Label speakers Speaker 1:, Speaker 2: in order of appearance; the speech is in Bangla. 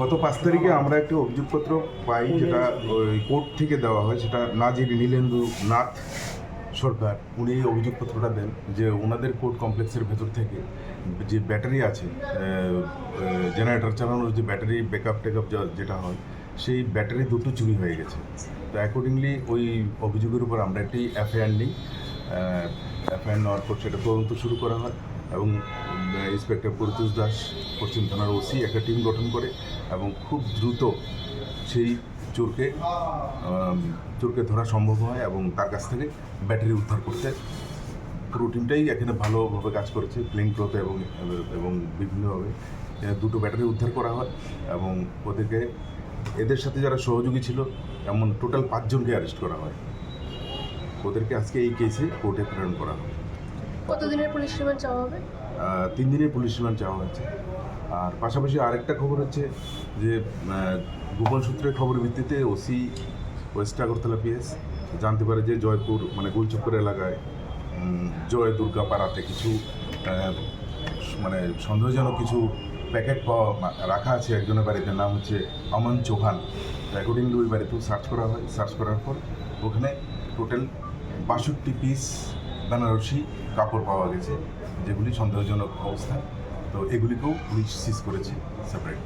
Speaker 1: গত পাঁচ তারিখে আমরা একটি অভিযোগপত্র পাই যেটা ওই কোর্ট থেকে দেওয়া হয়, সেটা নাজির নীলেন্দু নাথ সরকার, উনি এই অভিযোগপত্রটা দেন যে ওনাদের কোর্ট কমপ্লেক্সের ভেতর থেকে যে ব্যাটারি আছে জেনারেটর চালানোর যে ব্যাটারি ব্যাকআপ টেকআপ যেটা হয়, সেই ব্যাটারি দুটো চুরি হয়ে গেছে। তো অ্যাকর্ডিংলি ওই অভিযোগের উপর আমরা একটি এফআইআর নিই। এফআইআর নেওয়ার পর সেটা তদন্ত শুরু করা হয় এবং ইন্সপেক্টর পরিতোষ দাস, পশ্চিম থানার ওসি একটা টিম গঠন করে এবং খুব দ্রুত সেই চোরকে চোরকে ধরা সম্ভব হয় এবং তার কাছ থেকে ব্যাটারি উদ্ধার করতে পুরো টিমটাই এখানে ভালোভাবে কাজ করেছে প্লেন ক্লথ এবং এবং বিভিন্নভাবে। দুটো ব্যাটারি উদ্ধার করা হয় এবং ওদেরকে, এদের সাথে যারা সহযোগী ছিল, এমন টোটাল পাঁচজনকে অ্যারেস্ট করা হয়। ওদেরকে আজকে এই কেসে কোর্টে প্রেরণ করা হয়।
Speaker 2: কতদিনের পুলিশ রিমান্ড চাওয়া হবে?
Speaker 1: তিন দিনের পুলিশ রিমান্ড চাওয়া হয়েছে। আর পাশাপাশি আরেকটা খবর হচ্ছে যে গোপন সূত্রের খবরের ভিত্তিতে ওসি ওয়েস্ট আগরতলা পিএস জানতে পারে যে জয়পুর মানে গুলচক্কর এলাকায় জয় দুর্গা পাড়াতে কিছু মানে সন্দেহজনক কিছু প্যাকেট পাওয়া রাখা আছে। একজনের বাড়িতে নাম হচ্ছে অমন চৌহান। অ্যাকর্ডিংলি ওই বাড়িতেও সার্চ করা হয়। সার্চ করার পর ওখানে টোটাল বাষট্টি পিস বেনারসি কাপড় পাওয়া গেছে যেগুলি সন্দেহজনক অবস্থা। তো এগুলিকেও পুলিশ সিজ করেছে সেপারেট